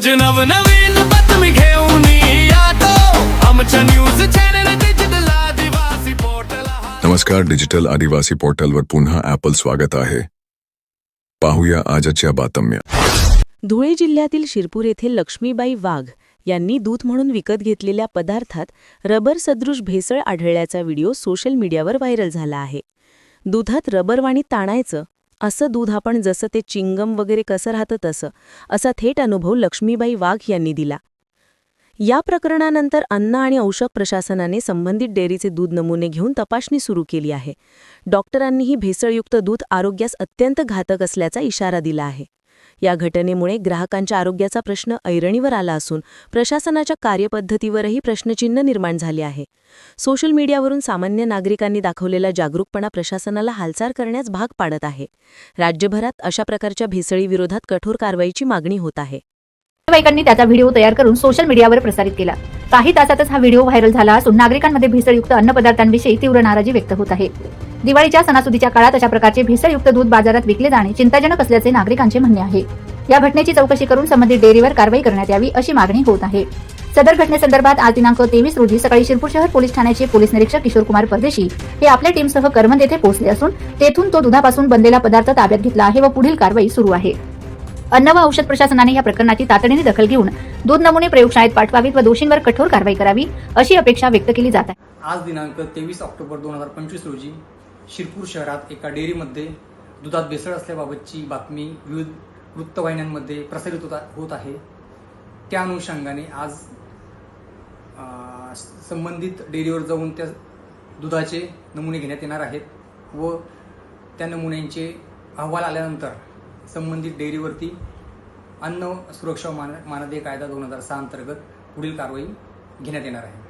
रोज नवनवीन बातमी घेऊन येतो. आमच्या news channel digital Adivasi portal नमस्कार डिजिटल आदिवासी पोर्टलवर पुन्हा ॲपल स्वागत आहे. पाहूया आजच्या बातम्या. धुळे जिल्ह्यातील शिरपूर येथील लक्ष्मीबाई वाघ यांनी दूध म्हणून विकत घेतलेल्या पदार्थात रबर सदृश भेसळ आढळल्याचा व्हिडिओ सोशल मीडियावर व्हायरल झाला आहे. दुधात रबरवाणी ताणायचं असं दूध आपण जसं ते चिंगम वगैरे कसं राहतं तसं असा थेट अनुभव लक्ष्मीबाई वाघ यांनी दिला. या प्रकरणानंतर अन्न आणि औषध प्रशासनाने संबंधित डेअरीचे दूध नमुने घेऊन तपासणी सुरू केली आहे. डॉक्टरांनीही भेसळयुक्त दूध आरोग्यास अत्यंत घातक असल्याचा इशारा दिला आहे. या घटनेमुळे ग्राहकांच्या आरोग्याचा प्रश्न ऐरणीवर आला असून प्रशासनाच्या कार्यपद्धतीवरही प्रश्नचिन्ह निर्माण झाले आहे. सोशल मीडियावरून सामान्य नागरिकांनी दाखवलेला जागरूकपणा प्रशासनाला हालचाल करण्यास भाग पाडत आहे. राज्यभरात अशा प्रकारच्या भेसळीविरोधात कठोर कारवाईची मागणी होत आहे. नातेवाईकांनी त्याचा व्हिडिओ तयार करून सोशल मीडियावर प्रसारित केला. काही तासातच हा व्हिडिओ व्हायरल झाला असून नागरिकांमध्ये भेसळयुक्त अन्नपदार्थांविषयी तीव्र नाराजी व्यक्त होत आहे. दिवाळीच्या सणासुदीच्या काळात अशा प्रकारचे भेसळयुक्त दूध बाजारात विकले जाणे चिंताजनक असल्याचे नागरिकांचे म्हणणे आहे. या घटनेची चौकशी करून संबंधित डेअरीवर कारवाई करण्यात यावी अशी मागणी होत आहे. सदर घटनेसंदर्भात आज दिनांक तेवीस रोजी सकाळी शिरपूर शहर पोलीस ठाण्याचे पोलीस निरीक्षक किशोर कुमार परदेशी हे आपल्या टीमसह करमंद येथे पोहोचले असून तेथून तो दुधापासून बनलेला पदार्थ ताब्यात घेतला आहे व पुढील कारवाई सुरू आहे. अन्न व औषध प्रशासनाने या प्रकरणाची तातडीने दखल घेऊन दूध नमुने प्रयोगशाळेत पाठवावीत व दोषींवर कठोर कारवाई करावी अशी अपेक्षा व्यक्त केली जात आहे. आज दिनांक तेवीस ऑक्टोबर दोन हजार पंचवीस रोजी शिरपूर शहरात एका डेअरीमध्ये दुधात भेसळ असल्याबाबतची बातमी विविध वृत्तवाहिन्यांमध्ये प्रसारित होता होत आहे. त्या अनुषंगाने आज संबंधित डेअरीवर जाऊन त्या दुधाचे नमुने घेण्यात येणार आहेत व त्या नमुन्यांचे अहवाल आल्यानंतर संबंधित डेअरीवरती अन्न सुरक्षा मान मानदेय कायदा दोन हजार सहा अंतर्गत पुढील कारवाई घेण्यात येणार आहे.